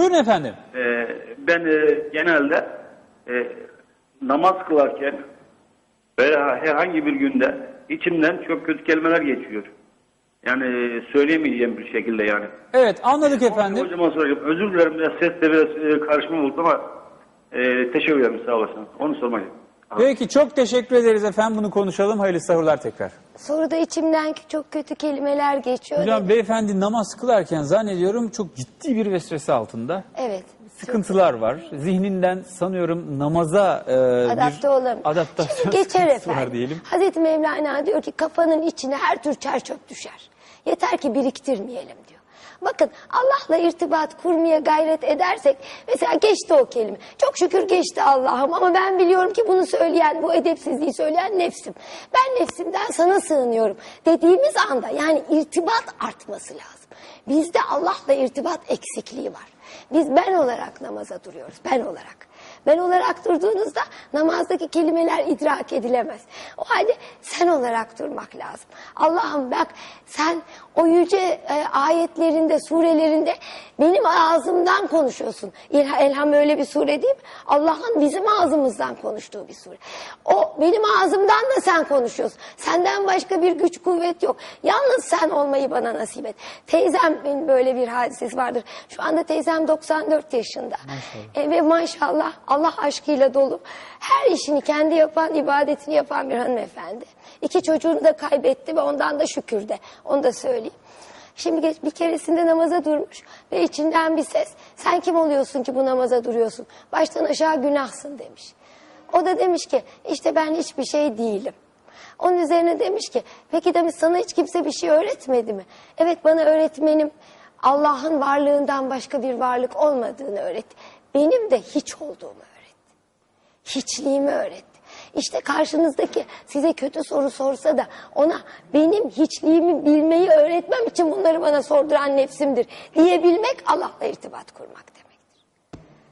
Buyurun efendim. Ee, ben e, genelde e, namaz kılarken veya herhangi bir günde içimden çok kötü kelimeler geçiyor. Yani e, söyleyemeyeceğim bir şekilde yani. Evet anladık efendim. Hocama soracağım. Özür dilerim biraz ses de biraz e, karışma oldu ama e, teşekkür ederim sağ olasın. Onu istedim. Peki çok teşekkür ederiz efendim. Bunu konuşalım. Hayırlı sahurlar tekrar. Soruda içimden ki çok kötü kelimeler geçiyor. Hocam beyefendi namaz kılarken zannediyorum çok ciddi bir vesvese altında. Evet. Sıkıntılar var. Zihninden sanıyorum namaza e, Adapte bir olamıyor. adaptasyon Şimdi geçer sıkıntısı var efendim. diyelim. Hazreti Mevlana diyor ki kafanın içine her tür çer çöp düşer. Yeter ki biriktirmeyelim diyor. Bakın Allah'la irtibat kurmaya gayret edersek mesela geçti o kelime. Çok şükür geçti Allah'ım ama ben biliyorum ki bunu söyleyen bu edepsizliği söyleyen nefsim. Ben nefsimden sana sığınıyorum dediğimiz anda yani irtibat artması lazım. Bizde Allah'la irtibat eksikliği var. Biz ben olarak namaza duruyoruz. Ben olarak. Ben olarak durduğunuzda namazdaki kelimeler idrak edilemez. O halde sen olarak durmak lazım. Allah'ım bak sen o yüce e, ayetlerinde, surelerinde benim ağzımdan konuşuyorsun. İlha, Elham öyle bir sure değil mi? Allah'ın bizim ağzımızdan konuştuğu bir sure. O benim ağzımdan da sen konuşuyorsun. Senden başka bir güç kuvvet yok. Yalnız sen olmayı bana nasip et. Teyzemin böyle bir hadisesi vardır. Şu anda teyzem 94 yaşında. E, ve maşallah Allah aşkıyla dolu. Her işini kendi yapan, ibadetini yapan bir hanımefendi. İki çocuğunu da kaybetti ve ondan da şükür de. Onu da söyleyeyim. Şimdi bir keresinde namaza durmuş ve içinden bir ses sen kim oluyorsun ki bu namaza duruyorsun? Baştan aşağı günahsın demiş. O da demiş ki işte ben hiçbir şey değilim. Onun üzerine demiş ki peki demiş sana hiç kimse bir şey öğretmedi mi? Evet bana öğretmenim Allah'ın varlığından başka bir varlık olmadığını öğretti. Benim de hiç olduğumu öğretti. Hiçliğimi öğretti. İşte karşınızdaki size kötü soru sorsa da ona benim hiçliğimi bilmeyi öğretmem için bunları bana sorduran nefsimdir diyebilmek Allah'la irtibat kurmak demektir.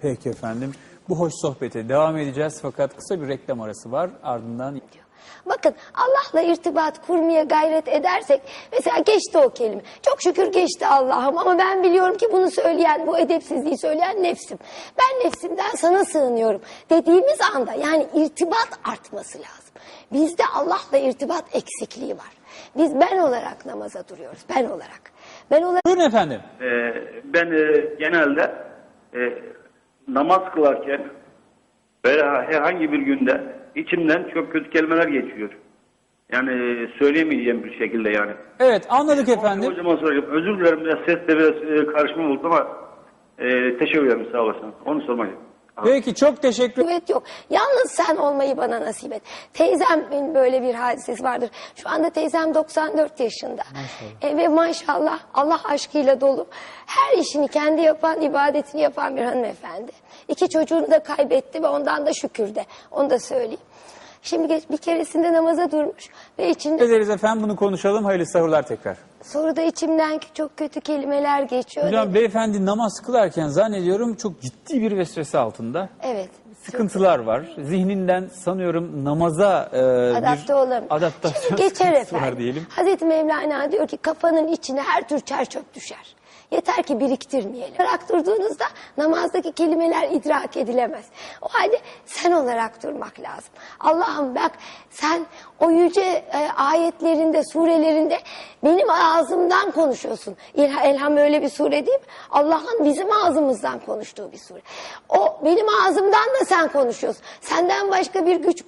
Peki efendim. Bu hoş sohbete devam edeceğiz fakat kısa bir reklam arası var. Ardından diyor. Bakın Allah'la irtibat kurmaya gayret edersek mesela geçti o kelime. Çok şükür geçti Allah'ım ama ben biliyorum ki bunu söyleyen bu edepsizliği söyleyen nefsim. Ben nefsimden sana sığınıyorum dediğimiz anda yani irtibat artması lazım. Bizde Allah'la irtibat eksikliği var. Biz ben olarak namaza duruyoruz. Ben olarak. Ben olarak Buyurun efendim. Ee, ben e, genelde e, namaz kılarken veya herhangi bir günde içimden çok kötü kelimeler geçiyor. Yani e, söyleyemeyeceğim bir şekilde yani. Evet anladık efendim. Hocama soracağım. Özür dilerim biraz ses de biraz e, karışma oldu ama e, teşekkür ederim sağ olasın. Onu istedim. Peki çok teşekkür kuvvet yok. Yalnız sen olmayı bana nasip et. Teyzemin böyle bir hadisesi vardır. Şu anda teyzem 94 yaşında. E, ve maşallah Allah aşkıyla dolu. Her işini kendi yapan, ibadetini yapan bir hanımefendi. İki çocuğunu da kaybetti ve ondan da şükür de. Onu da söyleyeyim. Şimdi geç, bir keresinde namaza durmuş ve içinde ederiz efendim. Bunu konuşalım. Hayırlı sahurlar tekrar. soruda içimden çok kötü kelimeler geçiyor. Hocam beyefendi namaz kılarken zannediyorum çok ciddi bir vesvese altında. Evet. Sıkıntılar var. Zihninden sanıyorum namaza e, Adapte bir olamıyor. adaptasyon Şimdi geçer sıkıntısı efendim. var diyelim. Hazreti Mevlana diyor ki kafanın içine her tür çer çöp düşer. Yeter ki biriktirmeyelim. Olarak durduğunuzda namazdaki kelimeler idrak edilemez. O halde sen olarak durmak lazım. Allah'ım bak sen o yüce e, ayetlerinde, surelerinde benim ağzımdan konuşuyorsun. Elham öyle bir sure değil mi? Allah'ın bizim ağzımızdan konuştuğu bir sure. O benim ağzımdan da sen konuşuyorsun. Senden başka bir güç